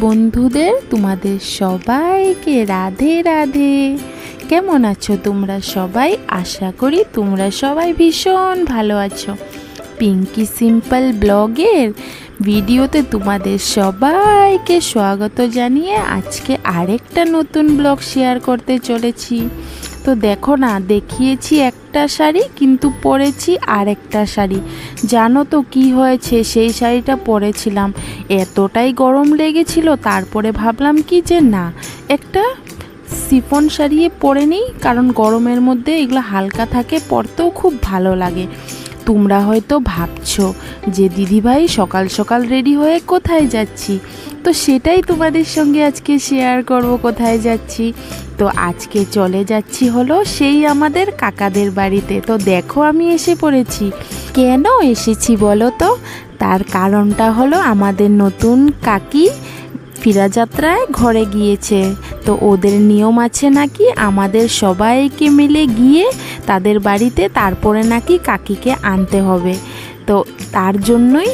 বন্ধুদের, তোমাদের সবাইকে রাধে রাধে। কেমন আছো তোমরা সবাই? আশা করি তোমরা সবাই ভীষণ ভালো আছো। পিঙ্কি সিম্পল ব্লগের ভিডিওতে তোমাদের সবাইকে স্বাগত জানিয়ে আজকে আরেকটা নতুন ব্লগ শেয়ার করতে চলেছি। তো দেখো না, দেখিয়েছি একটা শাড়ি, কিন্তু পরেছি আর একটা শাড়ি। জানো তো কি হয়েছে? সেই শাড়িটা পরেছিলাম। এতটাই গরম লেগেছিল, তারপরে ভাবলাম কি যে না, একটা সিফন শাড়ি পরে নিই, কারণ গরমের মধ্যে এগুলো হালকা থাকে, পরতেও খুব ভালো লাগে। তোমরা হয়তো ভাবছ যে দিদিভাই সকাল সকাল রেডি হয়ে কোথায় যাচ্ছি? তো সেটাই তোমাদের সঙ্গে আজকে শেয়ার করব কোথায় যাচ্ছি। তো আজকে চলে যাচ্ছি হলো সেই আমাদের কাকাদের বাড়িতে। তো দেখো আমি এসে পড়েছি। কেন এসেছি বলো তো? তার কারণটা হলো আমাদের নতুন কাকি ফিরাযাত্রায় ঘরে গিয়েছে। তো ওদের নিয়ম আছে নাকি আমাদের সবাইকে মিলে গিয়ে তাদের বাড়িতে তারপরে নাকি কাকিকে আনতে হবে? তো তার জন্যই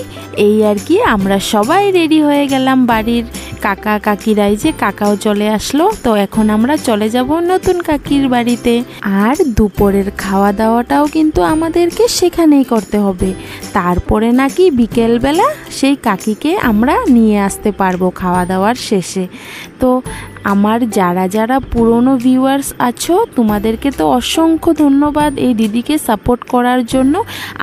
এই আর কি আমরা সবাই রেডি হয়ে গেলাম বাড়ির। কাকা কাকিরাই যে কাকাও চলে আসলো, তো এখন আমরা চলে যাব নতুন কাকির বাড়িতে। আর দুপুরের খাওয়া দাওয়াটাও কিন্তু আমাদেরকে সেখানেই করতে হবে। তারপরে নাকি বিকেলবেলা সেই কাকিকে আমরা নিয়ে আসতে পারব খাওয়া দাওয়ার শেষে। তো আমার যারা যারা পুরনো ভিউয়ার্স আছো, তোমাদেরকে তো অসংখ্য ধন্যবাদ এই দিদিকে সাপোর্ট করার জন্য।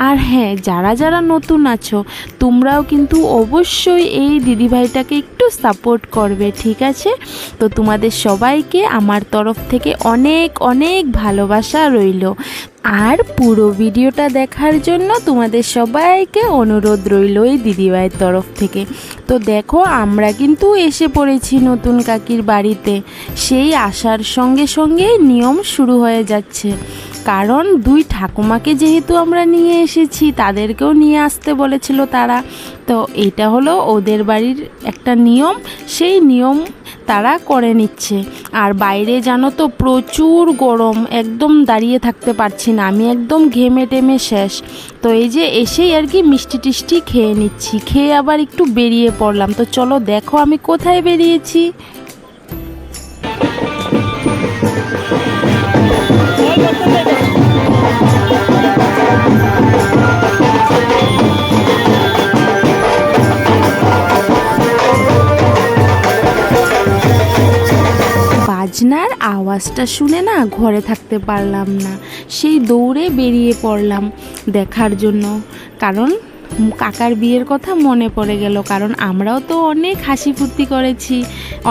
আর হ্যাঁ যারা যারা নতুন আছো, তোমরাও কিন্তু অবশ্যই এই দিদিভাইটাকে একটু সাপোর্ট করবে, ঠিক আছে? তো তোমাদের সবাইকে আমার তরফ থেকে অনেক অনেক ভালোবাসা রইল। আর পুরো ভিডিওটা দেখার জন্য তোমাদের সবাইকে অনুরোধ রইল এই দিদিভাইয়ের তরফ থেকে। তো দেখো, আমরা কিন্তু এসে পড়েছি নতুন কাকির বাড়িতে। সেই আসার সঙ্গে সঙ্গে নিয়ম শুরু হয়ে যাচ্ছে। কারণ দুই ঠাকুমাকে যেহেতু আমরা নিয়ে এসেছি, তাদেরকেও নিয়ে আসতে বলেছিল তারা। তো এটা হলো ওদের বাড়ির একটা নিয়ম, সেই নিয়ম তারা করে নিচ্ছে। আর বাইরে জানো তো প্রচুর গরম, একদম দাঁড়িয়ে থাকতে পারছি না, আমি একদম ঘেমে টেমে শেষ। তো এই যে এসেই আর কি মিষ্টি টিষ্টি খেয়ে নিচ্ছি, খেয়ে আবার একটু বেরিয়ে পড়লাম। তো চলো দেখো আমি কোথায় বেরিয়েছি। বাজনার আওয়াজটা শুনে না ঘরে থাকতে পারলাম না। সেই দৌড়ে বেরিয়ে পড়লাম দেখার জন্য। কারণ কাকার বিয়ের কথা মনে পড়ে গেল, কারণ আমরাও তো অনেক হাসি ফুর্তি করেছি,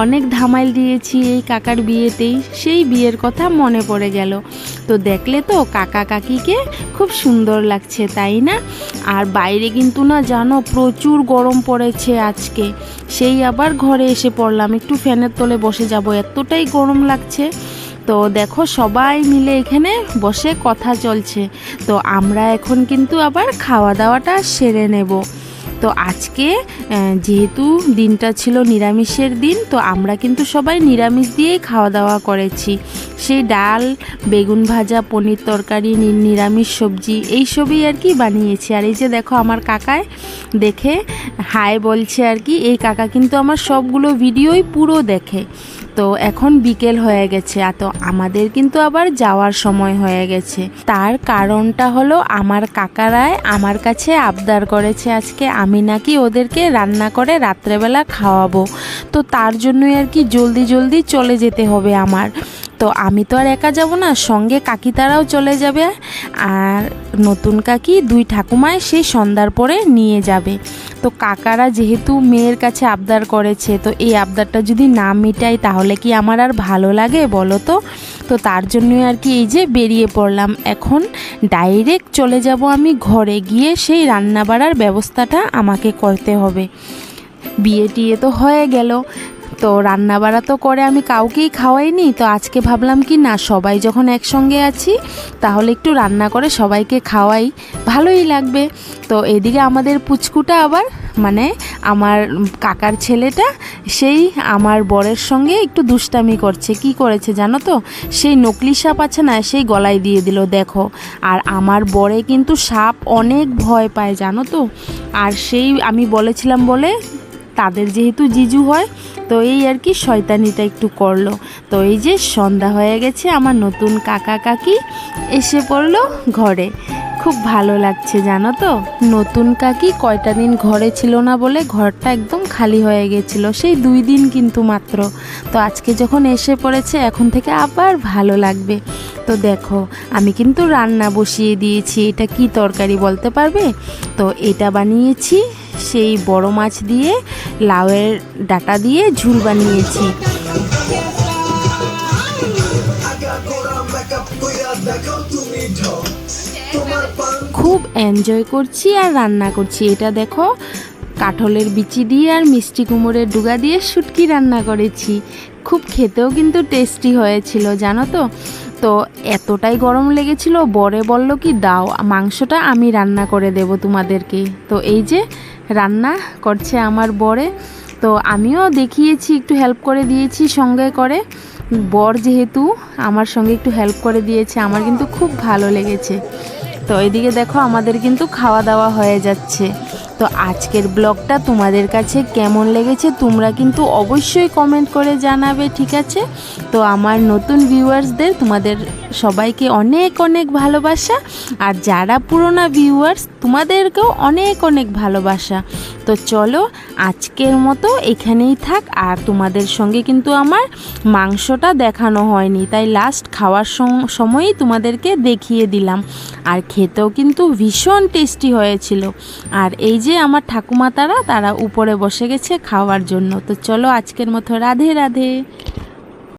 অনেক ধামাইল দিয়েছি এই কাকার বিয়েতেই, সেই বিয়ের কথা মনে পড়ে গেল। তো দেখলে তো কাকা কাকিকে খুব সুন্দর লাগছে, তাই না? আর বাইরে কিন্তু না জানো প্রচুর গরম পড়েছে আজকে, সেই আবার ঘরে এসে পড়লাম, একটু ফ্যানের তলে বসে যাব, এতটাই গরম লাগছে। তো দেখো সবাই মিলে এখানে বসে কথা চলছে। তো আমরা এখন কিন্তু আবার খাওয়া দাওয়াটা সেরে নেব। তো আজকে যেহেতু দিনটা ছিল নিরামিষের দিন, তো আমরা কিন্তু সবাই নিরামিষ দিয়েই খাওয়া দাওয়া করেছি। সেই ডাল, বেগুন ভাজা, পনির তরকারি নিরামিষ সবজি, এই সবই আর কি বানিয়েছি। আর এই যে দেখো আমার কাকায় দেখে, হাই বলছে আর কি, এই কাকা কিন্তু আমার সবগুলো ভিডিওই পুরো দেখে। তো এখন বিকেল হয়ে গেছে, আর তো আমাদের কিন্তু আবার যাওয়ার সময় হয়ে গেছে। তার কারণটা হলো আমার কাকারায় আমার কাছে আবদার করেছে আজকে আমি নাকি ওদেরকে রান্না করে রাত্রেবেলা খাওয়াবো। তো তার জন্যই আর কি জলদি জলদি চলে যেতে হবে আমার। তো আমি তো আর একা যাব না, সঙ্গে কাকি তারাও চলে যাবে আর নতুন কাকি দুই ঠাকুমায় সেই সন্ধ্যার পরে নিয়ে যাবে। তো কাকারা যেহেতু মেয়ের কাছে আবদার করেছে, তো এই আবদারটা যদি না মিটাই তাহলে কি আমার আর ভালো লাগে বলো তো? তো তার জন্যই আর কি এই যে বেরিয়ে পড়লাম। এখন ডাইরেক্ট চলে যাব আমি ঘরে গিয়ে সেই রান্না বাড়ার ব্যবস্থাটা আমাকে করতে হবে। বিয়ে টিয়ে তো হয়ে গেল। তো রান্না বাড়া তো করে আমি কাউকেই খাওয়াইনি, তো আজকে ভাবলাম কি না, সবাই যখন একসঙ্গে আছি, তাহলে একটু রান্না করে সবাইকে খাওয়াই, ভালোই লাগবে। তো এদিকে আমাদের পুচকুটা আবার মানে আমার কাকার ছেলেটা, সেই আমার বরের সঙ্গে একটু দুষ্টামি করছে। কি করেছে জানো তো? সেই নকলি সাপ আছে না, সেই গলায় দিয়ে দিল, দেখো। আর আমার বরে কিন্তু সাপ অনেক ভয় পায়, জানো তো? আর সেই আমি বলেছিলাম বলে, তাদের যেহেতু জিজু হয় তো এই আর কি শয়তানিটা একটু করল। তো এই যে সন্ধ্যা হয়ে গেছে, আমার নতুন কাকা কাকি এসে পড়ল ঘরে। খুব ভালো লাগছে, জানো তো? নতুন কাকি কয়টা দিন ঘরে ছিল না বলে ঘরটা একদম খালি হয়ে গেছিল, সেই দুই দিন কিন্তু মাত্র। তো আজকে যখন এসে পড়েছে, এখন থেকে আবার ভালো লাগবে। তো দেখো, আমি কিন্তু রান্না বসিয়ে দিয়েছি, এটা কি তরকারি বলতে পারবে? তো এটা বানিয়েছি, সেই বড় মাছ দিয়ে লাউয়ের ডাটা দিয়ে ঝুল বানিয়েছি। খুব এনজয় করছি আর রান্না করছি। এটা দেখো, কাঠলের বিচি দিয়ে আর মিষ্টি কুমড়ের ডুগা দিয়ে শুটকি রান্না করেছি। খুব খেতেও কিন্তু টেস্টি হয়েছিল, জানো তো? তো এতটাই গরম লেগেছিল, বরে বলল কি, দাও, মাংসটা আমি রান্না করে দেব তোমাদেরকে। তো এই যে রান্না করছে আমার বরে। তো আমিও দেখিয়েছি, একটু হেল্প করে দিয়েছি সঙ্গে করে। বর যেহেতু আমার সঙ্গে একটু হেল্প করে দিয়েছে, আমার কিন্তু খুব ভালো লেগেছে। তো এদিকে দেখো আমাদের কিন্তু খাওয়া দাওয়া হয়ে যাচ্ছে। তো আজকের ব্লগটা তোমাদের কাছে কেমন লেগেছে তোমরা কিন্তু অবশ্যই কমেন্ট করে জানাবে, ঠিক আছে? তো আমার নতুন ভিউয়ার্সদের তোমাদের সবাইকে অনেক অনেক ভালোবাসা। আর যারা পুরোনো ভিউয়ার্স তোমাদেরকেও অনেক অনেক ভালোবাসা। তো চলো আজকের মতো এখানেই থাক। আর তোমাদের সঙ্গে কিন্তু আমার মাংসটা দেখানো হয়নি, তাই লাস্ট খাওয়ার সময়ই তোমাদেরকে দেখিয়ে দিলাম। আর খেতেও কিন্তু ভীষণ টেস্টি হয়েছিল। আর এই যে আমার ঠাকুমা তারা তারা উপরে বসে গেছে খাওয়ার জন্য। তো চলো আজকের মতো রাধে রাধে।